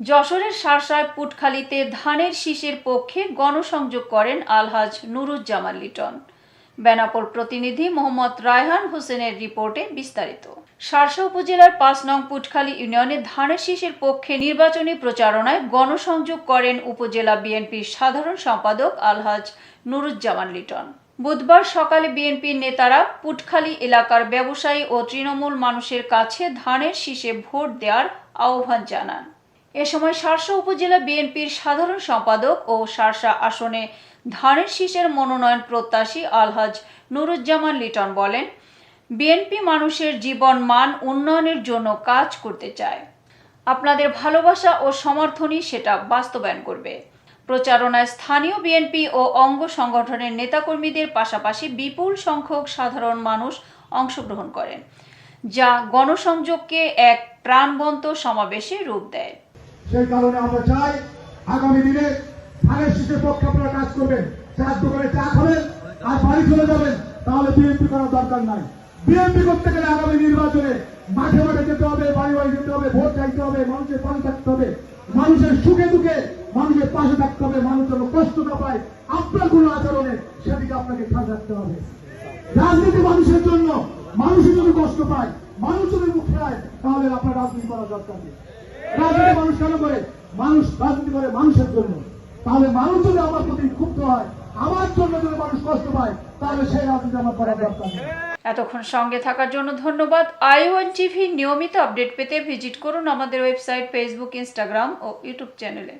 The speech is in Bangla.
যশোরের সারসায় পুটখালিতে ধানের শীষের পক্ষে গণসংযোগ করেন আলহাজ নুরুজ্জামান লিটন। বেনাপোল প্রতিনিধি মোহাম্মদ রায়হান হোসেনের রিপোর্টে বিস্তারিত। সারসা উপজেলার পাঁচ নং পুটখালী ইউনিয়নে ধানের শীষের পক্ষে নির্বাচনী প্রচারণায় গণসংযোগ করেন উপজেলা বিএনপির সাধারণ সম্পাদক আলহাজ নুরুজ্জামান লিটন। বুধবার সকালে বিএনপির নেতারা পুটখালী এলাকার ব্যবসায়ী ও তৃণমূল মানুষের কাছে ধানের শীষে ভোট দেওয়ার আহ্বান জানান। এ সময় শার্শা উপজেলা বিএনপির সাধারণ সম্পাদক ও শার্শা আসনে ধানের শীষের মনোনয়ন প্রত্যাশী আলহাজ নুরুজ্জামান লিটন বলেন, বিএনপি মানুষের জীবন মান উন্নয়নের জন্য কাজ করতে চায়। আপনাদের ভালোবাসা ও সমর্থনই সেটা বাস্তবায়ন করবে। প্রচারণায় স্থানীয় বিএনপি ও অঙ্গ সংগঠনের নেতাকর্মীদের পাশাপাশি বিপুল সংখ্যক সাধারণ মানুষ অংশগ্রহণ করেন, যা গণসংযোগকে এক প্রাণবন্ত সমাবেশে রূপ দেয়। সেই কারণে আমরা চাই আগামী দিনে ধানের শীষের পক্ষে আপনারা কাজ করবেন, চার দোকানে চা খাবেন আর বাড়ি চলে যাবেন, তাহলে বিএনপি করার দরকার নাই। বিএনপি করতে গেলে আগামী নির্বাচনে মাঠে মাঠে যেতে হবে, বাড়ি বাড়ি যেতে হবে, ভোট চাইতে হবে, মানুষের পাশে থাকতে হবে, মানুষের সুখে দুঃখে মানুষের পাশে থাকতে হবে, মানুষ যেন কষ্ট না পায়। আপনার কোন আচরণে সেদিকে আপনাকে খেয়াল রাখতে হবে। রাজনীতি মানুষের জন্য মানুষের যদি কষ্ট পায়, মানুষ যদি মুখ খায় তাহলে আপনার রাজনীতি করার দরকার নেই। রাজনীতি মানুষ কেন করে? মানুষ রাজনীতি করে মানুষের জন্য। তাহলে মানুষ যদি আমার প্রতি ক্ষুব্ধ হয়, আমার জন্য যদি মানুষ কষ্ট পায়, তাহলে সেই রাজনীতি আমার করা দরকার এতক্ষণ সঙ্গে থাকার জন্য ধন্যবাদ। আই ওয়ান টিভি নিয়মিত আপডেট পেতে ভিজিট করুন আমাদের ওয়েবসাইট, ফেসবুক, ইনস্টাগ্রাম ও ইউটিউব চ্যানেলে।